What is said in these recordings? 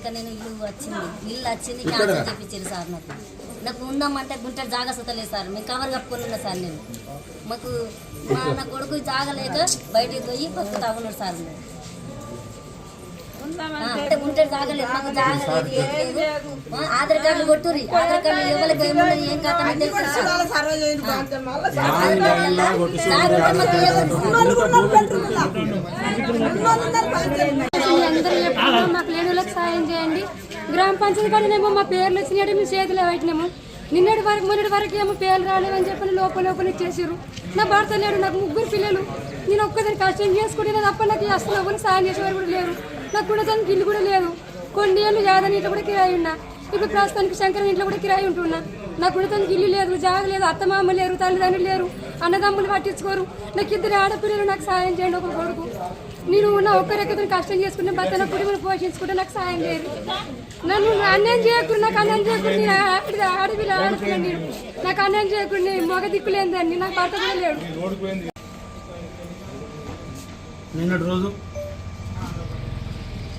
ఇంకా నేను ఇల్లు వచ్చింది. ఇల్లు వచ్చింది క్యాన్సల్ చేయించారు సార్ నాకు నాకు ఉందామంటే గుంట జాగా సుతలేదు సార్. మేము కవర్ కప్పుకొని ఉన్నా సార్ నేను. మాకు మా నా కొడుకు జాగలేక బయటికి పోయి బతుకుతా ఉన్నాడు సార్ మేము. అంటే గుంట జాగలేదు మాకు జాగలేదు. ఏం లేదు. ఆ, ఆధార్ కార్డులు కొట్టుర్రి. ఆధార్ కార్డులు ఎవరికి ఏమున్నది ఏం కథ అని తెలుసు? మాకు అందరూ ఎప్పుడు మాకు లేని వాళ్ళకి సాయం చేయండి. గ్రామ పంచాయతీ మేము మా పేర్లు వచ్చినాయి మేము చేతిలో పెట్టినాము నిన్నటి వరకు మొన్నటి వరకు ఏమో పేర్లు రాలేవని చెప్పని లోపల లోపల ఇచ్చేసారు నా భర్త లేడు నాకు ముగ్గురు పిల్లలు. నేను ఒక్కదాని కష్టం చేసుకుంటే తప్ప నాకు అసలు ఎవరు సాయం చేసేవారు కూడా లేరు. నాకు కూడా దానికి ఇల్లు కూడా లేదు. కొన్ని ఏళ్ళు యాదని ఇంట్లో కూడా కిరాయి ఉన్నా. ఇప్పుడు ప్రస్తుతానికి శంకరం ఇంట్లో కూడా కిరాయి ఉంటున్నా. నాకు కూడా తనకి ఇల్లు లేదు జాగ లేదు అత్తమామ లేరు తల్లిదండ్రులు లేరు అన్నదమ్ములు పట్టించుకోరు. నాకు ఇద్దరు ఆడపిల్లలు నాకు సాయం చేయండి ఒక కొడుకు. నేను నా ఒక్కరెక్కతో కష్టం చేసుకుంటే నా కుటుంబం పోషించుకుంటే నాకు సాయం చేయరు. నన్ను అన్యాయం చేయకుండా నాకు అన్యాయం చేయకుండా నేను ఆడపిల్ల నేను నాకు అన్యాయం చేయకుండా మగ దిక్కులేందండి నాకు భర్త కూడా లేడు నిన్నటి రోజు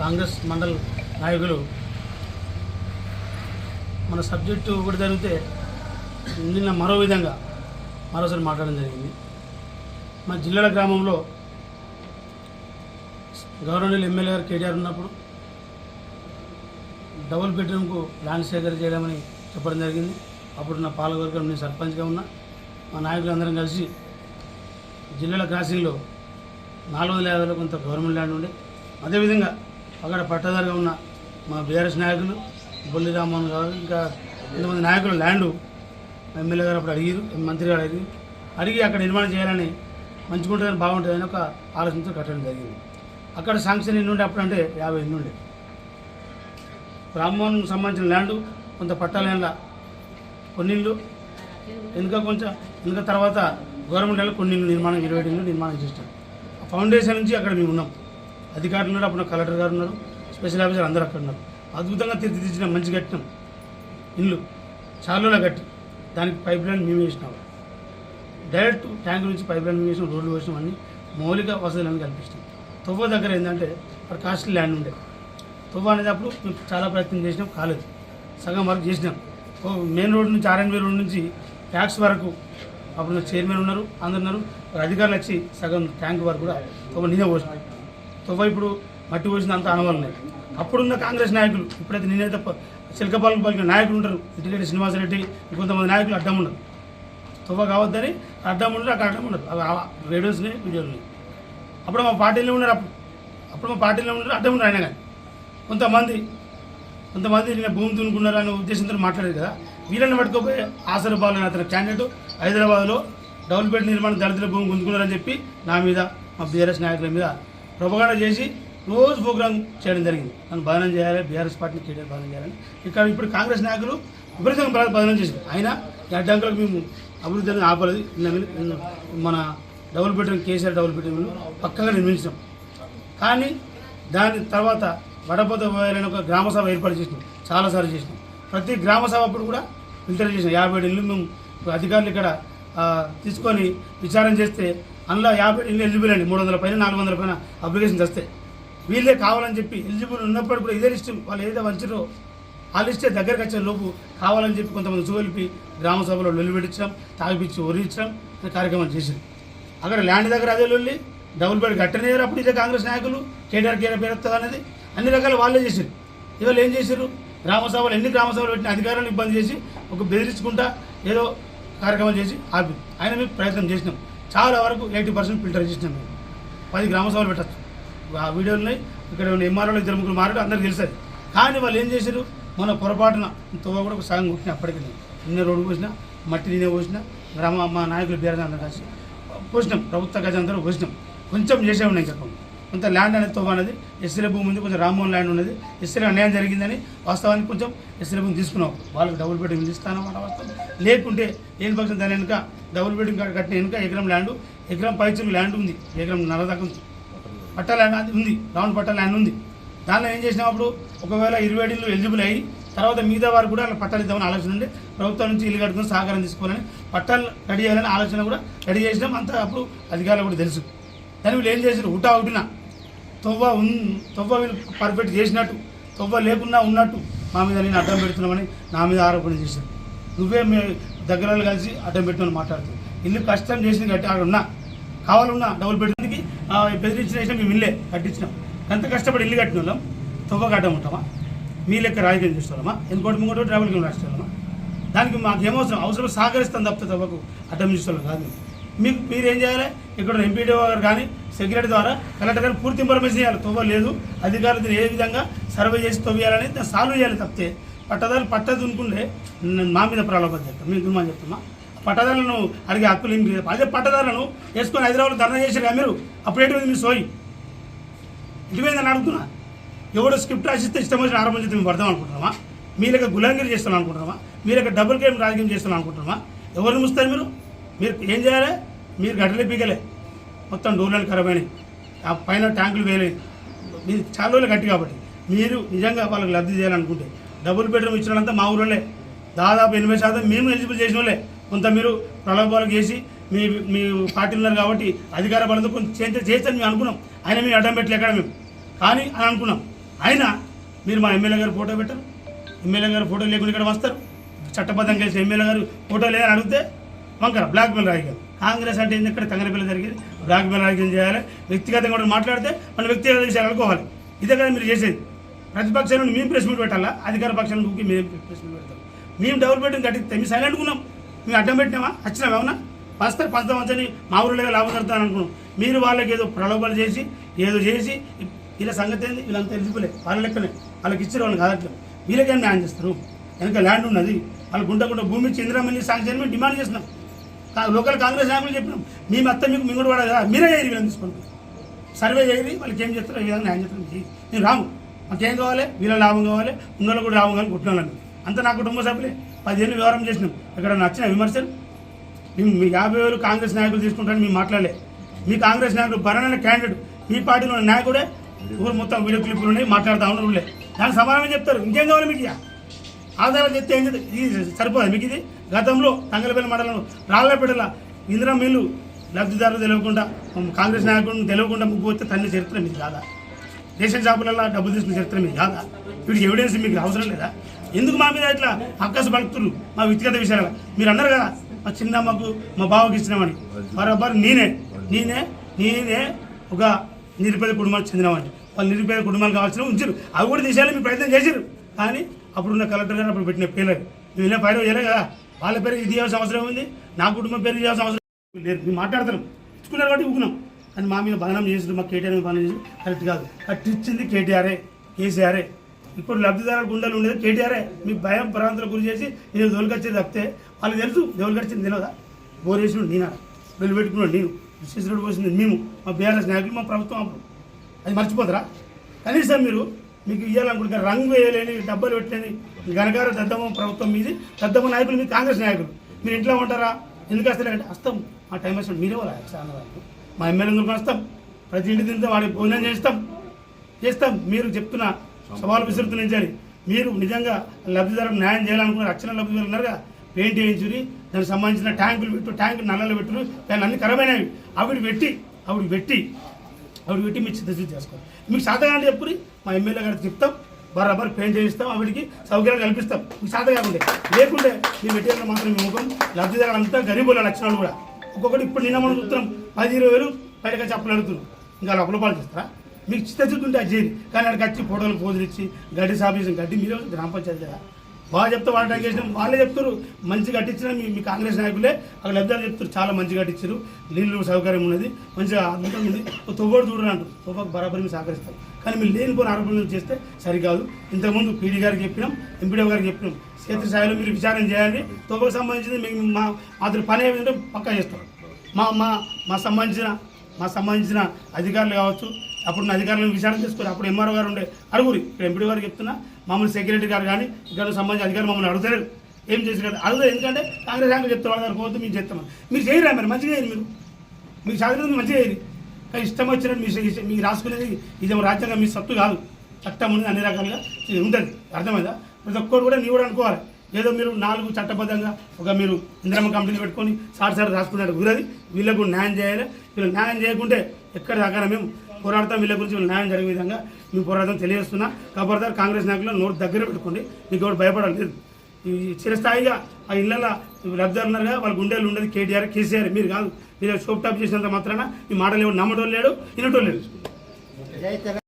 కాంగ్రెస్ మండల నాయకులు మన సబ్జెక్టు ఒకటి జరిగితే నిన్న మరో విధంగా మరోసారి మాట్లాడడం జరిగింది. మా జిల్లాల గ్రామంలో గవర్నమెంట్ ఎమ్మెల్యే గారు కేటీఆర్ ఉన్నప్పుడు డబుల్ బెడ్రూమ్కు ల్యాండ్ సేకరణ చేయడమని చెప్పడం జరిగింది. అప్పుడు నా పాలకవర్గం నేను సర్పంచ్గా ఉన్నా. మా నాయకులు అందరం కలిసి జిల్లాల క్రాసింగ్లో నాలుగు వందల యాభైలో కొంత గవర్నమెంట్ ల్యాండ్ ఉండే. అదేవిధంగా అక్కడ పట్టదారుగా ఉన్న మా బీఆర్ఎస్ నాయకులు బొల్లి రామ్మోహన్ గారు ఇంకా కొంతమంది నాయకులు ల్యాండ్ ఎమ్మెల్యే గారు అప్పుడు అడిగారు మంత్రి గారు అడిగి అడిగి అక్కడ నిర్మాణం చేయాలని మంచిగుంటుందని బాగుంటుందని ఒక ఆలోచనతో కట్టడం జరిగింది. అక్కడ శాంక్షన్ ఎన్ని ఉండే? అప్పుడు అంటే యాభై ఎన్ని ఉండే. రామ్మోహన్ సంబంధించిన ల్యాండ్ కొంత పట్టాల కొన్నిళ్ళు. ఇంకా కొంచెం ఇంకా తర్వాత గవర్నమెంట్ వాళ్ళు కొన్ని నిర్మాణం ఇరవై ఇళ్ళు నిర్మాణం చేస్తాం ఆ ఫౌండేషన్ నుంచి అక్కడ మేము ఉన్నాం. అధికారులు ఉన్నారు అప్పుడు కలెక్టర్ గారు ఉన్నారు స్పెషల్ ఆఫీసర్ అందరూ అక్కడ ఉన్నారు. అద్భుతంగా తీర్చిదిద్దిన మంచి కట్టినాం ఇల్లు చాలులా కట్టి దానికి పైప్ లైన్ మేము వేసినాం డైరెక్ట్ ట్యాంక్ నుంచి పైప్ లైన్ వేసినాం రోడ్లు వేసినాం అన్ని మౌలిక వసతులను కల్పిస్తాం. తువ్వ దగ్గర ఏంటంటే అక్కడ కాస్ట్లీ ల్యాండ్ ఉండే. తువ్వ అనేది అప్పుడు మేము చాలా ప్రయత్నం చేసినాం కాలేదు. సగం వరకు చేసినాం. ఓ మెయిన్ రోడ్ నుంచి ఆర్ఎన్బి రోడ్ నుంచి ట్యాక్స్ వరకు అప్పుడు చైర్మన్ ఉన్నారు అందరు ఉన్నారు. అధికారులు వచ్చి సగం ట్యాంక్ వరకు కూడా తువ్వ నేనే పోసిన. తువ్వ ఇప్పుడు మట్టి పోసిన అంత అనుభవం లేదు. అప్పుడున్న కాంగ్రెస్ నాయకులు ఇప్పుడైతే నేనే తప్ప చిలకపాలకు పలికిన నాయకులు ఉంటారు. ఇటుకెళ్ళి శ్రీనివాసరెడ్డి కొంతమంది నాయకులు అడ్డం ఉండరు తువ్వ కావద్దని అడ్డం ఉండరు అక్కడ అడ్డం ఉండరు అవి ఆ రేడియోస్ని ఉన్నాయి. అప్పుడు మా పార్టీలో ఉన్నారు అప్పుడు. అప్పుడు మా పార్టీలో ఉన్నారు అడ్డం ఉన్నారు ఆయన. కానీ కొంతమంది కొంతమంది నేను భూమి దున్నుకున్నారు అనే ఉద్దేశంతో మాట్లాడారు కదా. వీళ్ళని పట్టుకోపోయి ఆసరు బాలు అతని క్యాండిడేట్ హైదరాబాద్లో డబుల్ బెడ్ నిర్మాణం దళితుల భూమి గుంజుకున్నారని చెప్పి నా మీద మా బీఆర్ఎస్ నాయకుల మీద ప్రొపగాండ చేసి రోజు ప్రోగ్రామ్ చేయడం జరిగింది. నన్ను బదనం చేయాలి బీఆర్ఎస్ పార్టీని కేటీఆర్ బదనం చేయాలని. ఇక్కడ ఇప్పుడు కాంగ్రెస్ నాయకులు విపరీతంగా బద- బదనం చేశారు. అయినా ఈ అడ్డంకులకు మేము అభివృద్ధి అనేది ఆపలేదు. మన డబుల్ బెడ్రూమ్ కేసీఆర్ డబుల్ బెడ్రూమ్లు పక్కగా నిర్మించాం. కానీ దాని తర్వాత వడపద పోయాలని ఒక గ్రామ సభ ఏర్పాటు చేసినాం. చాలాసార్లు చేసినాం. ప్రతి గ్రామ సభ అప్పుడు కూడా ఫిల్టర్ చేసినాం. యాభై ఏడు ఇల్లు మేము అధికారులు ఇక్కడ తీసుకొని విచారం చేస్తే అందులో యాభై ఇల్లు ఎలిజిబుల్ అండి. మూడు వందల పైన నాలుగు వందల పైన అప్లికేషన్స్ వస్తాయి వీళ్ళే కావాలని చెప్పి ఎలిజిబుల్ ఉన్నప్పుడు కూడా ఇదే లిస్ట్ వాళ్ళు ఏదో వంచారో ఆ లిస్టే దగ్గరకు వచ్చే లోపు కావాలని చెప్పి కొంతమంది చూలిపి గ్రామ సభలో లొల్లి పెట్టించాం తాగిపిచ్చి ఒరించడం కార్యక్రమం చేసింది అక్కడ ల్యాండ్ దగ్గర అదే లొల్లి డబుల్ బెడ్ కట్టనేరు అప్పుడు ఇదే కాంగ్రెస్ నాయకులు కేటీఆర్ కేర పేరుస్తుంది అనేది. అన్ని రకాల వాళ్ళే చేశారు. ఇవాళ ఏం చేశారు? గ్రామసభలు ఎన్ని గ్రామసభలు పెట్టిన అధికారులను ఇబ్బంది చేసి ఒక బెదిరించుకుంటా ఏదో కార్యక్రమం చేసి ఆపి. ఆయన మేము ప్రయత్నం చేసినాం. చాలా వరకు ఎయిటీ పర్సెంట్ ఫిల్టర్ చేసినాం మేము. పది గ్రామ సభలు పెట్టచ్చు. ఆ వీడియోలు ఇక్కడ ఉన్న ఎంఆర్ఓలు ఇద్దరు ముగ్గురు మారడం అందరికి తెలుస్తుంది కానీ వాళ్ళు ఏం చేశారు? మన పొరపాటున తువ్వ కూడా ఒక సగం కొట్టిన అప్పటికి. నిన్న రోడ్డు పోసిన మట్టి నేనే పోసిన గ్రామ మా నాయకులు బీఆర్ అందరూ కలిసి పోసినాం ప్రభుత్వ గజంతరం పోసినాం కొంచెం చేసే ఉన్నాయి చెప్పం. కొంత ల్యాండ్ అనేది తువ్వ అనేది ఎస్సీల భూమి ఉంది కొంచెం రామ్మోహన్ ల్యాండ్ ఉన్నది. ఎస్సీలో అన్యాయం జరిగిందని వాస్తవానికి కొంచెం ఎస్సీల భూమి తీసుకున్నాం. వాళ్ళకి డబుల్ బెడ్రూమ్ ఇస్తానమాట వాస్తవం. లేకుంటే ఏం పక్షం దాని వెనుక డబుల్ బెడ్రూమ్ కట్టిన వెనుక ఎకరం ల్యాండ్ ఎకరం పైచులు ల్యాండ్ ఉంది. ఎకరం నరదాకా ఉంది. పట్ట ల్యాండ్ అది ఉంది. రౌండ్ పట్ట ల్యాండ్ ఉంది. దానిలో ఏం చేసినప్పుడు ఒకవేళ ఇరవై ఏళ్ళు ఎలిజిబుల్ అయ్యి తర్వాత మిగతా వారు కూడా అలా పట్టాలు ఇద్దామని ఆలోచన ఉంది ప్రభుత్వం నుంచి ఇల్లు కట్టుకుని సహకారం తీసుకోవాలని పట్టాలు రెడీ చేయాలని ఆలోచన కూడా రెడీ చేసినాం. అంత అప్పుడు అధికారులు కూడా తెలుసు. దాని వీళ్ళు ఏం చేశారు? ఉటా ఉటిన. తొవ్వ ఉన్ తొవ్వ వీళ్ళు పర్ఫెక్ట్ చేసినట్టు. తొవ్వ లేకున్నా ఉన్నట్టు మా మీద నేను అడ్డం పెడుతున్నామని నా మీద ఆరోపణ చేశారు. నువ్వే మీ దగ్గర కలిసి అడ్డం పెట్టుకుని మాట్లాడుతుంది ఇల్లు కష్టం చేసింది కట్టి ఆడ ఉన్నా. కావాలన్నా డబుల్ బెడ్రూమ్కి బెదిరించిన వేసినా మేము ఇల్లే కట్టించినాం. ఎంత కష్టపడి ఇల్లు కట్టిన? వాళ్ళం తొవ్వ కట్టం ఉంటామా? మీ లెక్క రాజకీయం చేస్తామా ఎందుకోటి ముంగోటి ట్రావెల్ కింద రాష్ట్రాలమా దానికి మాకు ఏమవసరం? అవసరం సహకరిస్తాం తప్పితే తవ్వకు అడ్డం చేస్తాం కాదు మీకు మీరు ఏం చేయాలి? ఇక్కడ ఎంపీడీఓ గారు కానీ సెక్రటరీ ద్వారా కలెక్టర్ గారు పూర్తి ఇన్ఫర్మేషన్ చేయాలి తవ్వ లేదు అధికారులు ఏ విధంగా సర్వే చేసి తవ్వేయాలని దాన్ని సాల్వ్ చేయాలి తప్పితే పట్టదారులు పట్టదు అనుకుంటే మా మీద ప్రాబ్లం చేస్తాం. మీకు మనం చెప్తామా పట్టదారులను అడిగే హక్కులు ఏం లేదు. అదే పట్టదారులను వేసుకొని హైదరాబాద్ ధర్నా చేశారు మీరు? అప్పుడు మీ సోయి? ఇటువైందని అడుగుతున్నా. ఎవడు స్క్రిప్ట్ రాసిస్తే ఇష్టం వచ్చిన ఆరంభం చేస్తే మేము పడదాం అనుకుంటున్నామా? మీ లెక్క గులాంగిరి చేస్తాం అనుకుంటున్నామా? మీ లెక్క డబుల్ గేమ్ రాజకీయం చేస్తాం అనుకుంటున్నామా? ఎవరిని ముస్తారు మీరు? మీరు ఏం చేయాలి? మీరు గడ్డలే పీకలే. మొత్తం డోర్లను ఖరాబ్ అయినాయి. ఆ పైన ట్యాంకులు వేయలేదు మీరు చాలా రోజులు గట్టి కాబట్టి. మీరు నిజంగా వాళ్ళకి లబ్ధి చేయాలనుకుంటే. డబుల్ బెడ్రూమ్ ఇచ్చినంత మా ఊళ్ళోనే దాదాపు ఎనభై శాతం మేము ఎలిజిబుల్ చేసిన వాళ్ళే కొంత మీరు ప్రలోభాలకు చేసి మీ మీ పార్టీ ఉన్నారు కాబట్టి అధికార బలంతో కొంచెం చేస్తే చేస్తాను మేము అనుకున్నాం. ఆయన మేము అడ్డం పెట్టలే ఎక్కడ మేము? కానీ అని అనుకున్నాం. అయినా మీరు మా ఎమ్మెల్యే గారు ఫోటో పెట్టరు. ఎమ్మెల్యే గారు ఫోటో లేకుండా ఇక్కడ వస్తారు. చట్టబద్ధంగా కలిసి ఎమ్మెల్యే గారు ఫోటో లేదని అడిగితే వంకర బ్లాక్ మెయిల్ రాజకీయం కాంగ్రెస్ అంటే ఏంది ఇక్కడ తంగరపల్లి జరిగేది? బ్లాక్ మెయిల్ రాజకీయం చేయాలి. వ్యక్తిగతంగా కూడా మాట్లాడితే మన వ్యక్తిగత విషయాలు అనుకోవాలి. ఇదే కదా మీరు చేసేది. ప్రతిపక్షం నుండి మేము ప్రెస్ మీట్ పెట్టాలా? అధికార పక్షం నుండి మేము ప్రెస్ మీట్ పెడతాం. మేము డబుల్ బెడ్రూమ్ కట్టిస్తే మేము సైలెంట్ ఉన్నాం మేము అడ్డం పెట్టినామా? వచ్చినాం ఏమన్నా? పంచుతారు పంచమని మా ఊరిలో లాభం జరుగుతాను అనుకున్నాం. మీరు వాళ్ళకి ఏదో ప్రలోభాలు చేసి ఏదో చేసి వీళ్ళ సంగతి ఏంది? వీళ్ళంతా ఎలిజిబులే వాళ్ళ లెక్కనే వాళ్ళకి ఇచ్చారు వాళ్ళకి కాదట్లేదు. వీళ్ళకేం న్యాయం చేస్తారు? వెనక ల్యాండ్ ఉన్నది. వాళ్ళు గుంట గుంట భూమి ఇచ్చి ఇందిరామల్లి శాంక్షన్ మేము డిమాండ్ చేస్తున్నాం. కా- లోకల్ కాంగ్రెస్ నాయకులు చెప్పినాం. మేము అత్త మీకు మింగుడు పడదు కదా. మీరే చేయరు వీళ్ళని తీసుకోండి సర్వే చేయరు వాళ్ళకి ఏం చేస్తారో ఈ విధంగా న్యాయం చేస్తారు నేను రాము. మాకేం కావాలి? వీళ్ళ లాభం కావాలి. ఉన్నోళ్ళు కూడా లాభం కావాలి. కుట్టినాను అంతా నా కుటుంబ సభ్యులే. పదిహేను వ్యవహారం చేసినాం. ఇక్కడ నచ్చిన విమర్శలు? మేము మీ యాభై వేలు కాంగ్రెస్ నాయకులు తీసుకుంటారని మేము మాట్లాడలే. మీ కాంగ్రెస్ నాయకుడు బలమైన క్యాండిడేట్ మీ పార్టీలో ఉన్న నాయకుడే ఊరు మొత్తం వీడియో క్లిప్పులు ఉన్నాయి మాట్లాడుతూ ఉన్నారు ఊళ్ళే. దానికి సమాధానం చెప్తారు? ఇంకేం కావాలి మీకు? ఆధారాలు చెప్తే ఏం ఇది సరిపోదు మీకు ఇది? గతంలో తంగలపల్లి మండలం రాళ్ళపేటల ఇందిరా మిల్లు లబ్ధిదారులు తెలియకుండా కాంగ్రెస్ నాయకుడిని తెలియకుండా ముగ్గు వస్తే తన్ని చరిత్ర మీకు కాదా రేషన్ షాపులలో డబ్బులు తీసుకున్న చరిత్ర మీకు కాదా వీడికి ఎవిడెన్స్ మీకు అవసరం లేదా? ఎందుకు మా మీద ఇట్లా అక్కసు పలుకుతున్నారు మా వ్యక్తిగత విషయాలు. మీరు అన్నారు కదా మా చిన్నమ్మకు మా బావకి ఇచ్చినామని బరాబర్ నేనే నేనే నేనే ఒక నిరుపేద కుటుంబానికి చెందినవాడిని. వాళ్ళు నిరుపేద కుటుంబాలు కావాల్సిన ఉంచారు. అవి కూడా తీసేయాలని మీరు ప్రయత్నం చేశారు కానీ అప్పుడున్న కలెక్టర్ గారు అప్పుడు పెట్టిన పేర్లు మేము ఇలా ఫైర్ చేయలే కదా వాళ్ళ పేరు ఇది చేయాల్సిన అవసరం ఉంది నా కుటుంబం పేరు చేయాల్సిన అవసరం లేదు మేము మాట్లాడతాం ఇచ్చుకున్నారు కాబట్టి ఊకున్నాం. కానీ మా మీద బదనం చేసి మా కేటీఆర్ మీద బదనం చేసి కరెక్ట్ కాదు. కట్టించింది కేటీఆర్ఏ కేసీఆర్ఏ ఇప్పుడు లబ్ధిదారుల గుండెలు ఉండేది కేటీఆర్ఏ మీ భయం భ్రాంతులకు గురి చేసి నేను దోలుకొచ్చేది తప్పితే వాళ్ళకి తెలుసు దోలుకొచ్చింది తెలియదా బోరేసి నేను? వెళ్ళి పెట్టుకున్నాడు నేను. విశ్వేశ్వరుడు పోసింది. మేము మా బీఆర్ఎస్ నాయకులు మా ప్రభుత్వం అప్పుడు. అది మర్చిపోతారా? కనీసం మీరు మీకు ఇవ్వాలనుకుంటే రంగు వేయలేని డబ్బులు పెట్టలేని గనగారు దద్దమ్మ ప్రభుత్వం మీది దద్దమ్మ నాయకులు మీ కాంగ్రెస్ నాయకులు. మీరు ఇంట్లో ఉంటారా? ఎందుకు వస్తారంటే వస్తాం మా టైం వచ్చినప్పుడు మీరే వాళ్ళు చాలా మా ఎమ్మెల్యే వస్తాం ప్రతి ఇంటి తింటే వాడికి భోజనం చేస్తాం. చేస్తాం. మీరు చెప్తున్న సవాలు విసురుతున్నించాలి మీరు నిజంగా లబ్ధిదారులకు న్యాయం చేయాలనుకున్న రక్షణ లబ్ధిదారులు ఉన్నారుగా. పెయింట్ వేయించుకుని దానికి సంబంధించిన ట్యాంకులు పెట్టు ట్యాంకు నల్లలు పెట్టు దాన్ని అన్ని ఖరాబ్ అయినవి ఆవిడ పెట్టి ఆవిడ పెట్టి ఆవిడ పెట్టి మీరు చిత్తశుద్ధి చేసుకోవాలి మీకు సాధగా చెప్పుని మా ఎమ్మెల్యే గారికి చెప్తాం బరాబర్ పెయింట్ చేయిస్తాం ఆవిడకి సౌకర్యాలు కల్పిస్తాం. మీకు సాధ కాకుండా. లేకుంటే మీ మెటీరియల్ మాత్రం మీ ముఖం లబ్ధిదారులు అంతా గరీబుల లక్షణాలు కూడా. ఒక్కొక్కటి ఇప్పుడు నిన్న మనం చూస్తున్నాం పది ఇరవై వేలు బయటగా చెప్పలు అడుగుతున్నాం ఇంకా అలా అప్పులపాలు చేస్తారా? మీకు చిత్తశుద్ధి ఉంటే అది చేయదు కానీ అక్కడికి వచ్చి ఫోటోలు పోజులు ఇచ్చి గడ్డి సాఫీసం గడ్డి మీరు గ్రామ పంచాయతీ కదా. బాగా చెప్తే వాళ్ళు ట్రై చేసినాం. వాళ్ళే చెప్తారు మంచి కట్టించిన మీ మీ కాంగ్రెస్ నాయకులే. అక్కడ లబ్ధాలు చెప్తారు చాలా మంచి కట్టించారు నీళ్ళు సౌకర్యం ఉన్నది మంచిగా అద్భుతం ఉంది. తొవ్వడు చూడరు అంటారు. తొవ్వకు బరాబరి మీరు సహకరిస్తారు. కానీ మీరు లేనిపోయిన ఆరోపణలు చేస్తే సరికాదు. ఇంతకుముందు పీడీ గారికి చెప్పినాం ఎంపీడీ గారికి చెప్పినాం. క్షేత్రస్థాయిలో మీరు విచారణ చేయాలి. తొవ్వకు సంబంధించింది మీకు మా మాత్రం పని ఏమిటంటే పక్కా చేస్తారు. మా మా మా సంబంధించిన మా సంబంధించిన అధికారులు కావచ్చు అప్పుడు అధికారులను విచారణ చేసుకోరు అప్పుడు ఎంఆర్ఓ గారు ఉండే అడుగురి ఇక్కడ ఎంపీడీ గారు చెప్తున్నా మామూలు సెక్రటరీ గారు కానీ ఇక్కడ సంబంధించిన అధికారులు మమ్మల్ని అడుగుతారు ఏం చేసి అడుగుతారు ఎందుకంటే కాంగ్రెస్ యాంకులు చెప్తారు వాళ్ళ పోతే మేము చెప్తాం మీరు చేయరా మరి? మంచిగా చేయరు మీరు. మీకు చదివింది మంచిగా చేయరు కానీ ఇష్టం వచ్చినట్టు మీ ఇష్టం- మీకు రాసుకునేది ఇదేమో రాజ్యాంగం మీ సత్తు కాదు. చట్టం ఉంది అన్ని రకాలుగా ఇది ఉంటుంది. అర్థమైందా? ప్రతి ఒక్కరు కూడా నీ కూడా అనుకోవాలి. ఏదో మీరు నాలుగు చట్టబద్ధంగా ఒక మీరు ఇంద్రమ్మ కంపెనీ పెట్టుకొని సార్ సార్ రాసుకున్నారు కుదరది వీళ్ళకు న్యాయం చేయాలి. వీళ్ళు న్యాయం చేయకుంటే ఎక్కడ దాకా మేము పోరాడతాం వీళ్ళ గురించి వీళ్ళు న్యాయం జరిగే విధంగా మేము పోరాడతాం తెలియజేస్తున్నా. కాబట్టి కాంగ్రెస్ నాయకులు నోటు దగ్గర పెట్టుకోండి. మీకు ఎవరు భయపడలేదు. చిరస్థాయిగా ఆ ఇళ్ళ లబ్ధిదారులుగా వాళ్ళ గుండెలు ఉండేది కేటీఆర్ కేసీఆర్. మీరు కాదు. మీరు షోప్ టాప్ చేసినంత మాత్రాన మీ మాటలు ఎవరు నమ్మటోళ్ళు లేడు వినటోళ్ళు లేడు